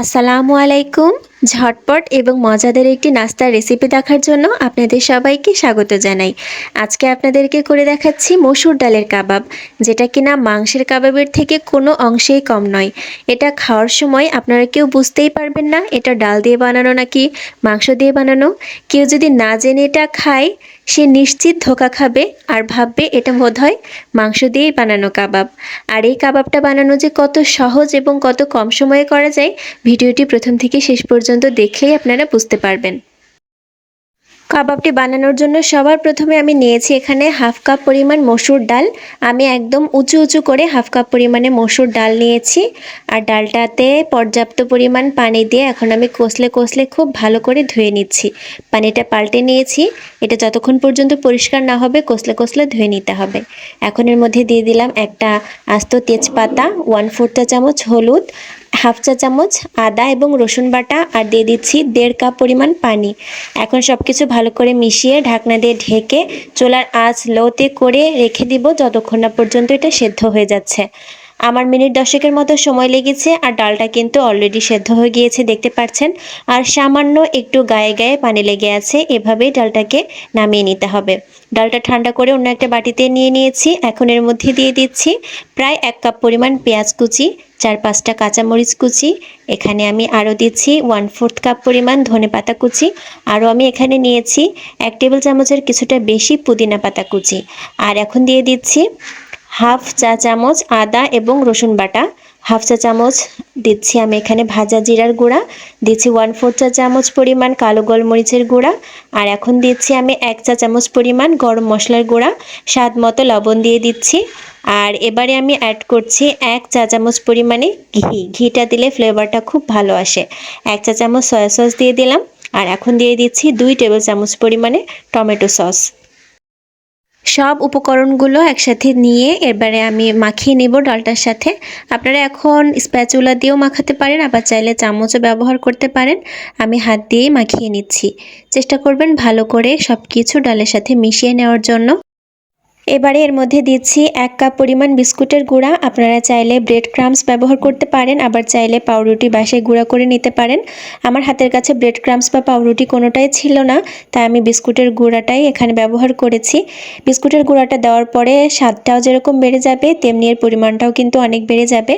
আসসালামু আলাইকুম। ঝটপট এবং মজাদার একটি নাস্তার রেসিপি দেখার জন্য আপনাদের সবাইকে স্বাগত জানাই। আজকে আপনাদেরকে করে দেখাচ্ছি মসুর ডালের কাবাব, যেটা কিনা মাংসের কাবাবের থেকে কোনো অংশেই কম নয়। এটা খাওয়ার সময় আপনারা কেউ বুঝতেই পারবেন না, এটা ডাল দিয়ে বানানো নাকি মাংস দিয়ে বানানো। কেউ যদি না জেনে এটা খায়, সে নিশ্চিত ধোকা খাবে আর ভাববে এটা বোধ মাংস দিয়েই বানানো কাবাব। আর এই কাবাবটা বানানো যে কত সহজ এবং কত কম সময়ে করা যায়, ভিডিওটি প্রথম থেকে শেষ পর্যন্ত দেখলেই আপনারা বুঝতে পারবেন। কাবাবটি বানানোর জন্য সবার প্রথমে আমি নিয়েছি এখানে হাফ কাপ পরিমাণ মসুর ডাল। আমি একদম উঁচু উঁচু করে হাফ কাপ পরিমাণে মসুর ডাল নিয়েছি। আর ডালটাতে পর্যাপ্ত পরিমাণ পানি দিয়ে এখন আমি কষলে কষলে খুব ভালো করে ধুয়ে নিচ্ছি। পানিটা পাল্টে নিয়েছি। এটা যতক্ষণ পর্যন্ত পরিষ্কার না হবে, কষলে কষলে ধুয়ে নিতে হবে। এখন এর মধ্যে দিয়ে দিলাম একটা আস্ত তেজপাতা ওয়ান ফোর চা চামচ হলুদ হাফ চা চামচ আদা এবং রসুন বাটা আর দিয়ে দিচ্ছি দেড় কাপ পরিমাণ পানি। এখন সব কিছু ভালো করে মিশিয়ে ঢাকনা দিয়ে ঢেকে চোলার আঁচ লোতে করে রেখে দিব যতক্ষণ না পর্যন্ত এটা সেদ্ধ হয়ে যাচ্ছে। আমার মিনিট দশেকের মতো সময় লেগেছে আর ডালটা কিন্তু অলরেডি সেদ্ধ হয়ে গিয়েছে, দেখতে পাচ্ছেন? আর সামান্য একটু গায়ে গায়ে পানি লেগে আছে এভাবেই ডালটাকে নামিয়ে নিতে হবে। ডালটা ঠান্ডা করে অন্য একটা বাটিতে নিয়ে নিয়েছি, এখন এর মধ্যে দিয়ে দিচ্ছি প্রায় এক কাপ পরিমাণ পেঁয়াজ কুচি, চার পাঁচটা কাঁচামরিচ কুচি, এখানে আমি আরও দিচ্ছি ওয়ান ফোর্থ কাপ পরিমাণ ধনে পাতা কুচি, আরও আমি এখানে নিয়েছি এক টেবিল চামচের কিছুটা বেশি পুদিনা পাতা কুচি। আর এখন দিয়ে দিচ্ছি হাফ চা চামচ আদা এবং রসুন বাটা। হাফ চা চামচ দিচ্ছি আমি এখানে ভাজা জিরার গুঁড়া। দিচ্ছি ওয়ান ফোর চা চামচ পরিমাণ কালো গোলমরিচের গুঁড়া। আর এখন দিচ্ছি আমি এক চা চামচ পরিমাণ গরম মশলার গুঁড়া। স্বাদ মতো লবণ দিয়ে দিচ্ছি। আর এবারে আমি অ্যাড করছি এক চা চামচ পরিমাণে ঘি। ঘিটা দিলে ফ্লেভারটা খুব ভালো আসে। এক চা চামচ সয়া সস দিয়ে দিলাম। আর এখন দিয়ে দিচ্ছি দুই টেবিল চামচ পরিমাণে টমেটো সস সব উপকরণগুলো একসাথে নিয়ে এবারে আমি মাখিয়ে নেব ডালটার সাথে। আপনারা এখন স্প্যাচুলা দিয়েও মাখাতে পারেন, আবার চাইলে চামচও ব্যবহার করতে পারেন। আমি হাত দিয়েই মাখিয়ে নিচ্ছি। চেষ্টা করবেন ভালো করে সব কিছু ডালের সাথে মিশিয়ে নেওয়ার জন্য। এবারে এর মধ্যে দিচ্ছি এক কাপ পরিমাণ বিস্কুটের গুঁড়া। আপনারা চাইলে ব্রেড ক্রামস ব্যবহার করতে পারেন, আবার চাইলে পাউরুটি বাসায় গুঁড়া করে নিতে পারেন। আমার হাতের কাছে ব্রেড ক্রামস বা পাউরুটি কোনোটাই ছিল না, তাই আমি বিস্কুটের গুঁড়াটাই এখানে ব্যবহার করেছি। বিস্কুটের গুঁড়াটা দেওয়ার পরে স্বাদটাও যেরকম বেড়ে যাবে, তেমনি এর পরিমাণটাও কিন্তু অনেক বেড়ে যাবে।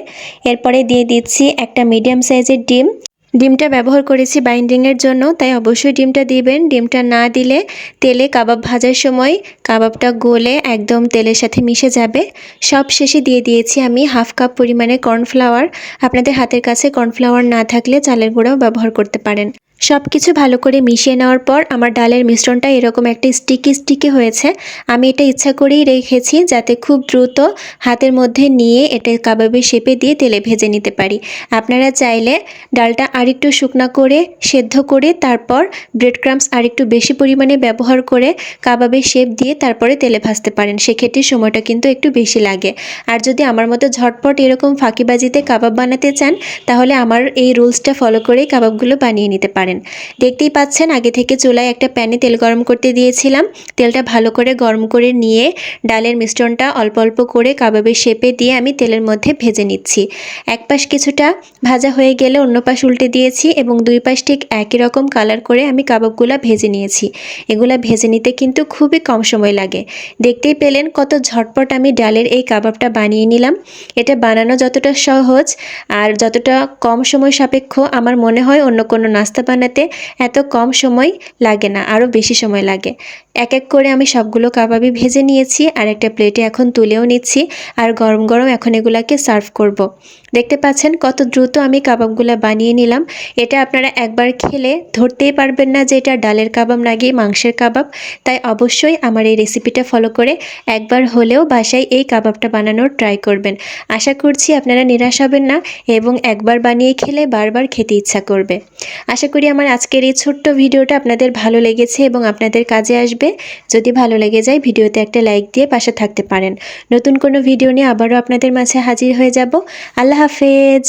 এরপরে দিয়ে দিচ্ছি একটা মিডিয়াম সাইজের ডিম। ডিমটা ব্যবহার করেছি বাইন্ডিংয়ের জন্য, তাই অবশ্যই ডিমটা দিবেন। ডিমটা না দিলে তেলে কাবাব ভাজার সময় কাবাবটা গলে একদম তেলের সাথে মিশে যাবে। সব শেষে দিয়ে দিয়েছি আমি হাফ কাপ পরিমাণে কর্নফ্লাওয়ার। আপনাদের হাতের কাছে কর্নফ্লাওয়ার না থাকলে চালের গুঁড়াও ব্যবহার করতে পারেন। সব কিছু ভালো করে মিশিয়ে নেওয়ার পর আমার ডালের মিশ্রণটা এরকম একটা স্টিকি স্টিকি হয়েছে। আমি এটা ইচ্ছা করেই রেখেছি যাতে খুব দ্রুত হাতের মধ্যে নিয়ে এটা কাবাবের শেপে দিয়ে তেলে ভেজে নিতে পারি। আপনারা চাইলে ডালটা আরেকটু শুকনা করে, সেদ্ধ করে, তারপর ব্রেড ক্রামস আরেকটু বেশি পরিমাণে ব্যবহার করে কাবাবের শেপ দিয়ে তারপরে তেলে ভাজতে পারেন। সেক্ষেত্রে সময়টা কিন্তু একটু বেশি লাগে। আর যদি আমার মতো ঝটপট এরকম ফাঁকিবাজিতে কাবাব বানাতে চান, তাহলে আমার এই রুলসটা ফলো করেই কাবাবগুলো বানিয়ে নিতে পারেন। পারেন দেখতেই পাচ্ছেন, আগে থেকে চুলায় একটা প্যানে তেল গরম করতে দিয়েছিলাম। তেলটা ভালো করে গরম করে নিয়ে ডালের মিশ্রণটা অল্প অল্প করে কাবাবের শেপে দিয়ে আমি তেলের মধ্যে ভেজে নিচ্ছি। এক পাশ কিছুটা ভাজা হয়ে গেলে অন্য পাশ উল্টে দিয়েছি এবং দুই পাশ ঠিক একই রকম কালার করে আমি কাবাবগুলো ভেজে নিয়েছি। এগুলা ভেজে নিতে কিন্তু খুবই কম সময় লাগে। দেখতেই পেলেন কত ঝটপট আমি ডালের এই কাবাবটা বানিয়ে নিলাম। এটা বানানো যতটা সহজ আর যতটা কম সময় সাপেক্ষ আমার মনে হয় অন্য কোনো নাস্তা বানানো বানাতে এত কম সময় লাগে না আরও বেশি সময় লাগে। এক এক করে আমি সবগুলো কাবাবই ভেজে নিয়েছি আর একটা প্লেটে এখন তুলেও নিচ্ছি আর গরম গরম এখন এগুলাকে সার্ভ করব। দেখতে পাচ্ছেন কত দ্রুত আমি কাবাবগুলো বানিয়ে নিলাম। এটা আপনারা একবার খেলে ধরতেই পারবেন না যে এটা ডালের কাবাব নাকি মাংসের কাবাব। তাই অবশ্যই আমার এই রেসিপিটা ফলো করে একবার হলেও বাসায় এই কাবাবটা বানানোর ট্রাই করবেন। আশা করছি আপনারা নিরাশ হবেন না এবং একবার বানিয়ে খেলে বারবার খেতে ইচ্ছা করবে। আশা করি আমার আজকের এই ছোট্ট ভিডিওটা আপনাদের ভালো লেগেছে এবং আপনাদের কাজে আসবে। যদি ভালো লেগে যায়, ভিডিওতে একটা লাইক দিয়ে পাশে থাকতে পারেন। নতুন কোনো ভিডিও নিয়ে আবারও আপনাদের মাঝে হাজির হয়ে যাব। আল্লাহ হাফেজ।